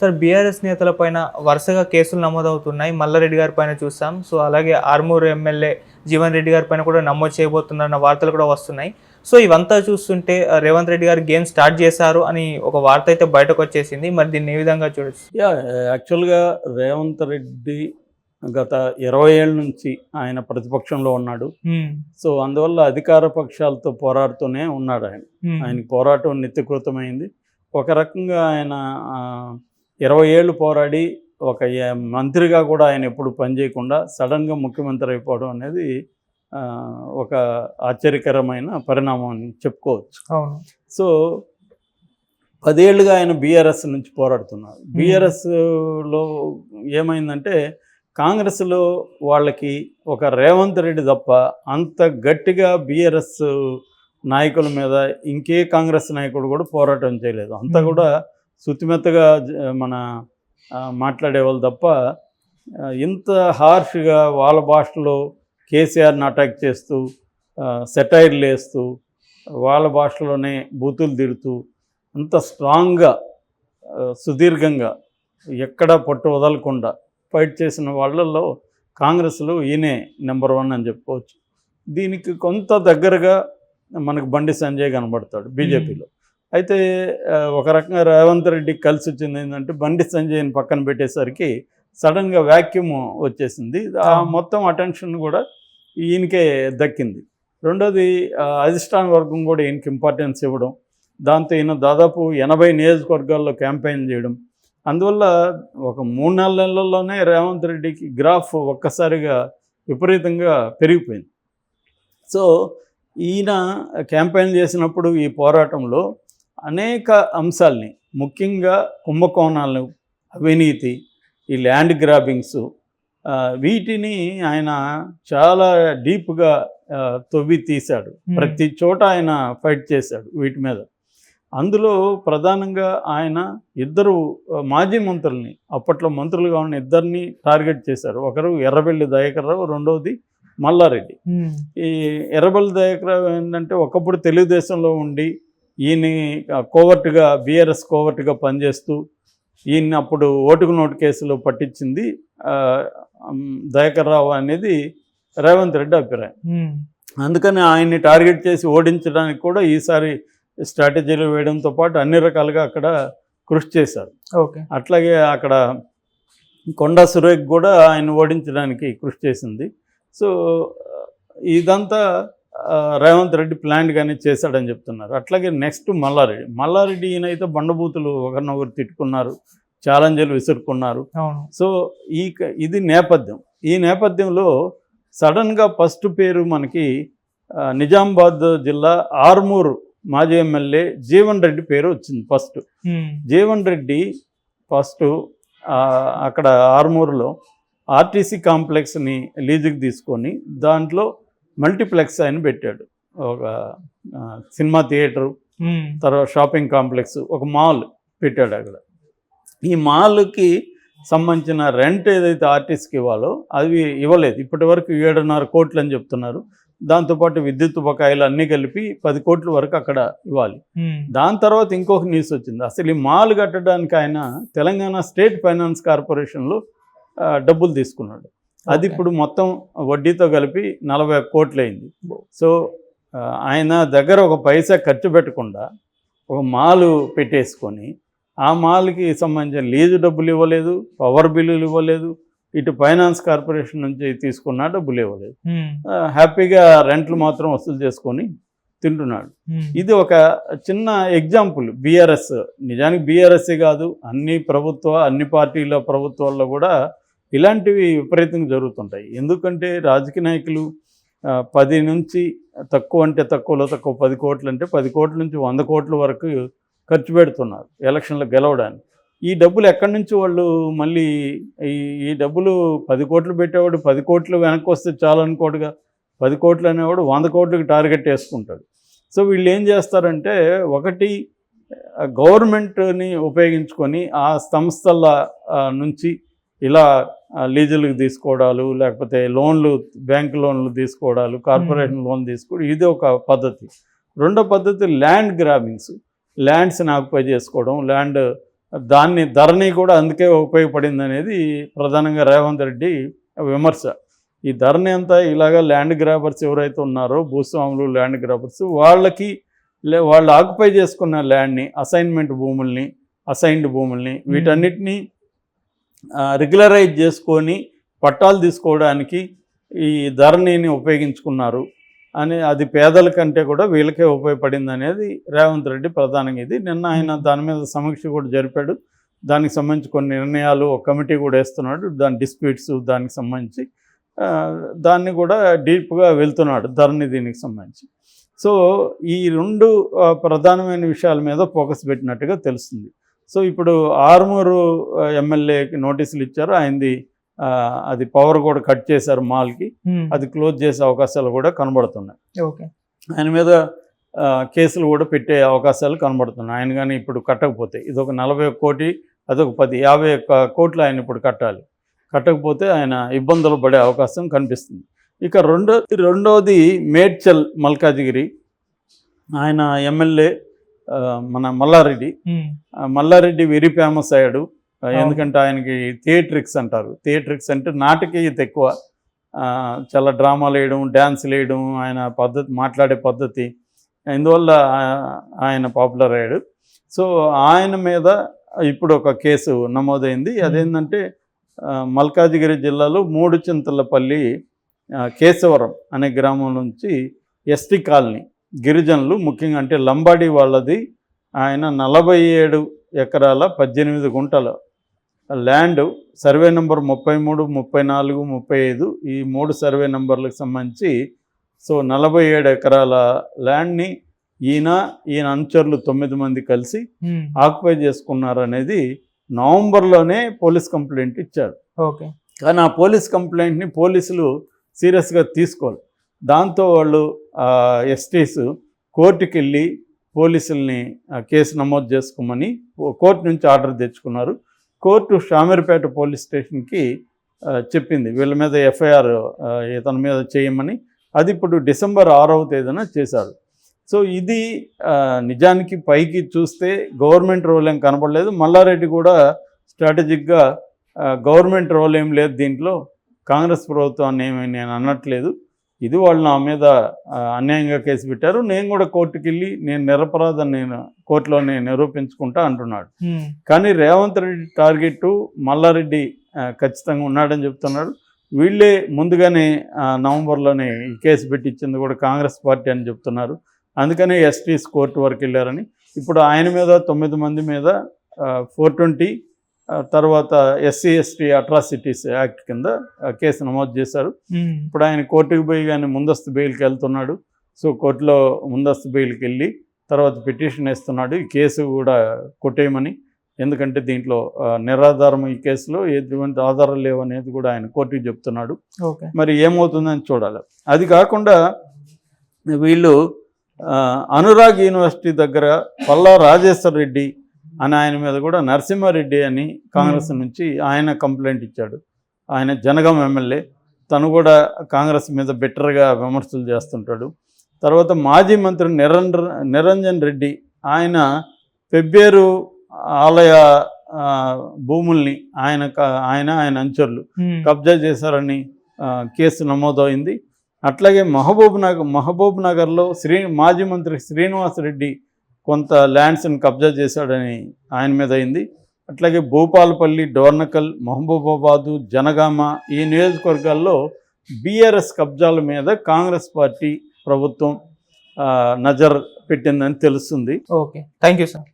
Sir BRS నేతల పైన వరుసగా కేసులు నమోదవుతున్నాయి. మల్లారెడ్డి గారి పైన చూసాం. సో అలాగే ఆర్మూరు ఎమ్మెల్యే జీవన్ రెడ్డి గారి పైన కూడా నమోదు చేయబోతున్నారన్న వార్తలు కూడా వస్తున్నాయి. సో ఇవంతా చూస్తుంటే రేవంత్ రెడ్డి గారు గేమ్ స్టార్ట్ చేశారు అని ఒక వార్త అయితే బయటకు వచ్చేసింది. మరి దీన్ని ఏ విధంగా చూడొచ్చు? యా యాక్చువల్గా రేవంత్ రెడ్డి గత ఇరవై ఏళ్ళ నుంచి ఆయన ప్రతిపక్షంలో ఉన్నాడు. సో అందువల్ల అధికార పక్షాలతో పోరాడుతూనే ఉన్నాడు ఆయన. హ్మ్, ఆయన పోరాటం నిత్యకృతమైంది. ఒక రకంగా ఆయన ఇరవై ఏళ్ళు పోరాడి ఒక మంత్రిగా కూడా ఆయన ఎప్పుడు పనిచేయకుండా సడన్గా ముఖ్యమంత్రి అయిపోవడం అనేది ఒక ఆశ్చర్యకరమైన పరిణామం అని చెప్పుకోవచ్చు. అవును. సో పదేళ్ళుగా ఆయన బీఆర్ఎస్ నుంచి పోరాడుతున్నారు. బీఆర్ఎస్లో ఏమైందంటే కాంగ్రెస్లో వాళ్ళకి ఒక రేవంత్ రెడ్డి తప్ప అంత గట్టిగా బీఆర్ఎస్ నాయకుల మీద ఇంకే కాంగ్రెస్ నాయకుడు కూడా పోరాటం చేయలేదు. అంతా. కూడా శుతిమెత్తగా జ- మన మాట్లాడేవాళ్ళు తప్ప ఇంత హార్ష్గా వాళ్ళ భాషలో కేసీఆర్ని అటాక్ చేస్తూ సెటైర్లు వేస్తూ వాళ్ళ భాషలోనే బూతులు తిడుతూ అంత స్ట్రాంగ్గా సుదీర్ఘంగా ఎక్కడ పట్టు వదలకుండా ఫైట్ చేసిన వాళ్ళల్లో కాంగ్రెస్లో ఈయనే నెంబర్ వన్ అని చెప్పుకోవచ్చు. దీనికి కొంత దగ్గరగా మనకు బండి సంజయ్ కనబడతాడు బీజేపీలో. అయితే ఒక రకంగా రేవంత్ రెడ్డికి కలిసి వచ్చింది ఏంటంటే బండి సంజయ్ని పక్కన పెట్టేసరికి సడన్గా వ్యాక్యూమ్ వచ్చేసింది. ఆ. మొత్తం అటెన్షన్ కూడా ఈయనకే దక్కింది. రెండోది అధిష్టాన వర్గం కూడా ఈయనకి ఇంపార్టెన్స్ ఇవ్వడం. దాంతో ఈయన దాదాపు ఎనభై నియోజకవర్గాల్లో క్యాంపెయిన్ చేయడం. అందువల్ల ఒక మూడు నాలుగు నెలల్లోనే రేవంత్ రెడ్డికి గ్రాఫ్ ఒక్కసారిగా విపరీతంగా పెరిగిపోయింది. సో ఈయన క్యాంపెయిన్ చేసినప్పుడు ఈ పోరాటంలో అనేక అంశాల్ని ముఖ్యంగా కుంభకోణాలు అవినీతి ఈ ల్యాండ్ గ్రాబింగ్స్ వీటిని ఆయన చాలా డీప్గా తవ్వి తీశాడు. ప్రతి చోట ఆయన ఫైట్ చేశాడు వీటి మీద. అందులో ప్రధానంగా ఆయన ఇద్దరు మాజీ మంత్రుల్ని అప్పట్లో మంత్రులుగా ఉన్న ఇద్దరిని టార్గెట్ చేశారు. ఒకరు ఎర్రబెల్లి దయాకర్ రావు రెండవది మల్లారెడ్డి ఈ ఎర్రబెల్లి దయాకర్ రావు ఏంటంటే ఒకప్పుడు తెలుగుదేశంలో ఉండి ఈయన కోవర్ట్గా బీఆర్ఎస్ కోవర్ట్గా పనిచేస్తూ ఈయన్ని అప్పుడు ఓటుకు నోటు కేసులో పట్టించింది దయాకర్ రావు అనేది రేవంత్ రెడ్డి అభిప్రాయం. అందుకని ఆయన్ని టార్గెట్ చేసి ఓడించడానికి కూడా ఈసారి స్ట్రాటజీలు వేయడంతో పాటు అన్ని రకాలుగా అక్కడ కృషి చేశారు. ఓకే. అట్లాగే అక్కడ కొండా సురేఖ్ కూడా ఆయన ఓడించడానికి కృషి చేసింది. సో ఇదంతా రేవంత్ రెడ్డి ప్లాన్గానే చేశాడని చెప్తున్నారు. అట్లాగే నెక్స్ట్ మల్లారెడ్డి. మల్లారెడ్డి ఈయన అయితే బండబూతులు ఒకరినొకరు తిట్టుకున్నారు ఛాలెంజ్లు విసురుకున్నారు. సో ఈ ఇది నేపథ్యం. ఈ నేపథ్యంలో సడన్గా ఫస్ట్ పేరు మనకి నిజామాబాద్ జిల్లా ఆర్మూర్ మాజీ ఎమ్మెల్యే జీవన్ రెడ్డి పేరు వచ్చింది ఫస్ట్. జీవన్ రెడ్డి ఫస్ట్ అక్కడ ఆర్మూర్లో ఆర్టీసీ కాంప్లెక్స్ని లీజుకి తీసుకొని దాంట్లో మల్టీప్లెక్స్ ఆయన పెట్టాడు. ఒక సినిమా థియేటరు తర్వాత షాపింగ్ కాంప్లెక్స్ ఒక మాల్ పెట్టాడు అక్కడ. ఈ మాల్కి సంబంధించిన రెంట్ ఏదైతే ఆర్టిస్ట్కి ఇవ్వాలో అవి ఇవ్వలేదు. ఇప్పటి వరకు ఏడున్నర కోట్లు అని చెప్తున్నారు. దాంతోపాటు విద్యుత్ బకాయిలు అన్నీ కలిపి పది కోట్ల వరకు అక్కడ ఇవ్వాలి. దాని తర్వాత ఇంకొక న్యూస్ వచ్చింది. అసలు ఈ మాల్ కట్టడానికి ఆయన తెలంగాణ స్టేట్ ఫైనాన్స్ కార్పొరేషన్లో డబ్బులు తీసుకున్నాడు. అది. ఇప్పుడు మొత్తం వడ్డీతో కలిపి నలభై ఒక్క కోట్లు అయింది సో ఆయన దగ్గర ఒక పైసా ఖర్చు పెట్టకుండా ఒక మాలు పెట్టేసుకొని ఆ మాల్కి సంబంధించిన లీజు డబ్బులు ఇవ్వలేదు పవర్ బిల్లులు ఇవ్వలేదు ఇటు ఫైనాన్స్ కార్పొరేషన్ నుంచి తీసుకున్న డబ్బులు ఇవ్వలేదు. హ్యాపీగా రెంట్లు మాత్రం వసూలు చేసుకొని తింటున్నాడు. ఇది ఒక చిన్న ఎగ్జాంపుల్. బీఆర్ఎస్ నిజానికి బీఆర్ఎస్ కాదు అన్ని ప్రభుత్వ అన్ని పార్టీల ప్రభుత్వాల్లో కూడా ఇలాంటివి విపరీతంగా జరుగుతుంటాయి. ఎందుకంటే రాజకీయ నాయకులు పది నుంచి తక్కువ అంటే తక్కువలో తక్కువ పది కోట్లు అంటే పది కోట్ల నుంచి వంద కోట్ల వరకు ఖర్చు పెడుతున్నారు ఎలక్షన్లో గెలవడానికి. ఈ డబ్బులు ఎక్కడి నుంచి వాళ్ళు మళ్ళీ ఈ ఈ డబ్బులు పది కోట్లు పెట్టేవాడు పది కోట్లు వెనక్కి వస్తే చాలు అనుకోడుగా. పది కోట్లు అనేవాడు వంద కోట్లకి టార్గెట్ వేసుకుంటాడు. సో వీళ్ళు ఏం చేస్తారంటే ఒకటి గవర్నమెంట్ని ఉపయోగించుకొని ఆ సంస్థల నుంచి ఇలా లీజులకు తీసుకోవడాలు లేకపోతే లోన్లు బ్యాంక్ లోన్లు తీసుకోవడాలు కార్పొరేషన్ లోన్ తీసుకోవడం ఇది ఒక పద్ధతి. రెండో పద్ధతి ల్యాండ్ గ్రాబింగ్స్. ల్యాండ్స్ని ఆక్యుపై చేసుకోవడం ల్యాండ్ దాన్ని ధరణి కూడా అందుకే ఉపయోగపడింది అనేది ప్రధానంగా రేవంత్ రెడ్డి విమర్శ. ఈ ధరణి అంతా ఇలాగ ల్యాండ్ గ్రాబర్స్ ఎవరైతే ఉన్నారో భూస్వాములు ల్యాండ్ గ్రాబర్స్ వాళ్ళకి లే వాళ్ళు ఆక్యుపై చేసుకున్న ల్యాండ్ని అసైన్మెంట్ భూముల్ని అసైన్డ్ భూముల్ని వీటన్నిటినీ రెగ్యులరైజ్ చేసుకొని పట్టాలు తీసుకోవడానికి ఈ ధరణిని ఉపయోగించుకున్నారు. అని అది పేదల కంటే కూడా వీళ్ళకే ఉపయోగపడింది అనేది రేవంత్ రెడ్డి ప్రధానంగా ఇది. నిన్న ఆయన దాని మీద సమీక్ష కూడా జరిపాడు. దానికి సంబంధించి కొన్ని నిర్ణయాలు ఒక కమిటీ కూడా వేస్తున్నాడు. దాని డిస్ప్యూట్స్ దానికి సంబంధించి దాన్ని కూడా డీప్గా వెళ్తున్నాడు ధరణి దీనికి సంబంధించి. సో ఈ రెండు ప్రధానమైన విషయాల మీద ఫోకస్ పెట్టినట్టుగా తెలుస్తుంది. సో ఇప్పుడు ఆరుమూరు ఆ, ఎమ్మెల్యేకి నోటీసులు ఇచ్చారు. ఆయనది అది పవర్ కూడా కట్ చేశారు మాల్కి. అది క్లోజ్ చేసే అవకాశాలు కూడా కనబడుతున్నాయి. ఓకే. ఆయన మీద కేసులు కూడా పెట్టే అవకాశాలు కనబడుతున్నాయి. ఆయన కానీ ఇప్పుడు కట్టకపోతే ఇది ఒక నలభై కోటి అదొక పది యాభై ఒక్క కోట్లు ఆయన ఇప్పుడు కట్టాలి. కట్టకపోతే ఆయన ఇబ్బందులు పడే అవకాశం కనిపిస్తుంది. ఇక రెండో రెండోది మేడ్చల్ మల్కాజిగిరి. ఆయన ఎమ్మెల్యే మన మల్లారెడ్డి. మల్లారెడ్డి వెరీ ఫేమస్ అయ్యాడు. ఎందుకంటే ఆయనకి థియేట్రిక్స్ అంటారు. థియేట్రిక్స్ అంటే నాటకీయత ఎక్కువ. చాలా డ్రామాలు వేయడం డ్యాన్సులు వేయడం ఆయన పద్ధతి మాట్లాడే పద్ధతి. ఇందువల్ల ఆయన పాపులర్ అయ్యాడు. సో ఆయన మీద ఇప్పుడు ఒక కేసు నమోదైంది. అదేంటంటే మల్కాజిగిరి జిల్లాలో మూడు చింతలపల్లి కేశవరం అనే గ్రామం నుంచి ఎస్టీ కాలనీ గిరిజనులు ముఖ్యంగా అంటే లంబాడి వాళ్ళది. ఆయన నలభై ఏడు ఎకరాల పద్దెనిమిది గుంటల ల్యాండ్ సర్వే నెంబర్ ముప్పై మూడు ముప్పై నాలుగు ముప్పై ఐదు ఈ మూడు సర్వే నెంబర్లకు సంబంధించి సో నలభై ఏడు ఎకరాల ల్యాండ్ని ఈయన ఈయన అనుచరులు తొమ్మిది మంది కలిసి ఆక్యుపై చేసుకున్నారు అనేది నవంబర్లోనే పోలీస్ కంప్లైంట్ ఇచ్చారు. ఓకే. కానీ ఆ పోలీస్ కంప్లైంట్ని పోలీసులు సీరియస్గా తీసుకోవాలి దాంతో వాళ్ళు ఎస్టీస్ కోర్టుకి వెళ్ళి పోలీసుల్ని కేసు నమోదు చేసుకోమని కోర్టు నుంచి ఆర్డర్ తెచ్చుకున్నారు. కోర్టు షామీర్పేట పోలీస్ స్టేషన్కి చెప్పింది. వీళ్ళ మీద ఎఫ్ఐఆర్ ఇతని మీద చేయమని. అది ఇప్పుడు డిసెంబర్ ఆరవ తేదీన చేశారు. సో ఇది నిజానికి పైకి చూస్తే గవర్నమెంట్ రోల్ ఏం కనపడలేదు మల్లారెడ్డి కూడా స్ట్రాటజిక్గా గవర్నమెంట్ రోల్ ఏం లేదు దీంట్లో. కాంగ్రెస్ ప్రభుత్వాన్ని ఏమి నేను అనట్లేదు. ఇది వాళ్ళు నా మీద అన్యాయంగా కేసు పెట్టారు. నేను కూడా కోర్టుకి వెళ్ళి నేను నిరపరాధం నేను కోర్టులో నేను నిరూపించుకుంటా అంటున్నాడు. కానీ రేవంత్ రెడ్డి టార్గెట్ మల్లారెడ్డి ఖచ్చితంగా ఉన్నాడని చెప్తున్నాడు వీళ్ళే ముందుగానే నవంబర్లోనే ఈ కేసు పెట్టించింది కూడా కాంగ్రెస్ పార్టీ అని చెప్తున్నారు. అందుకనే ఎస్టీస్ కోర్టు వరకు వెళ్ళారని. ఇప్పుడు ఆయన మీద తొమ్మిది మంది మీద ఫోర్ ట్వంటీ తర్వాత ఎస్సీ ఎస్టీ అట్రాసిటీస్ యాక్ట్ కింద కేసు నమోదు చేశారు. ఇప్పుడు ఆయన కోర్టుకు పోయి కానీ ముందస్తు బెయిల్కి వెళ్తున్నాడు. సో కోర్టులో ముందస్తు బెయిల్కి వెళ్ళి తర్వాత పిటిషన్ వేస్తున్నాడు. ఈ కేసు కూడా కొట్టేయమని. ఎందుకంటే దీంట్లో నిరాధారం ఈ కేసులో ఎటువంటి ఆధారాలు లేవు అనేది కూడా ఆయన కోర్టుకి చెప్తున్నాడు. ఓకే. మరి ఏమవుతుందని చూడాలి. అది కాకుండా వీళ్ళు అనురాగ్ యూనివర్సిటీ దగ్గర పల్లా రాజేశ్వర్ రెడ్డి అని ఆయన మీద కూడా నరసింహారెడ్డి అని కాంగ్రెస్ నుంచి ఆయన కంప్లైంట్ ఇచ్చాడు. ఆయన జనగం ఎమ్మెల్యే. తను కూడా కాంగ్రెస్ మీద బెటర్గా విమర్శలు చేస్తుంటాడు. తర్వాత మాజీ మంత్రి నిరంజన్ నిరంజన్ రెడ్డి ఆయన పెబ్బేరు ఆలయ భూముల్ని ఆయన ఆయన ఆయన అంచర్లు కబ్జా చేశారని కేసు నమోదైంది. అట్లాగే మహబూబ్ నగర్ మహబూబ్ నగర్లో శ్రీ మాజీ మంత్రి శ్రీనివాస్ రెడ్డి కొంత ల్యాండ్స్ని కబ్జా చేశాడని ఆయన మీద అయింది. అట్లాగే భూపాలపల్లి డోర్నకల్ మహబూబాబాదు జనగామ ఈ నియోజకవర్గాల్లో బీఆర్ఎస్ కబ్జాల మీద కాంగ్రెస్ పార్టీ ప్రభుత్వం నజర్ పెట్టిందని తెలుస్తుంది. ఓకే. Thank you sir.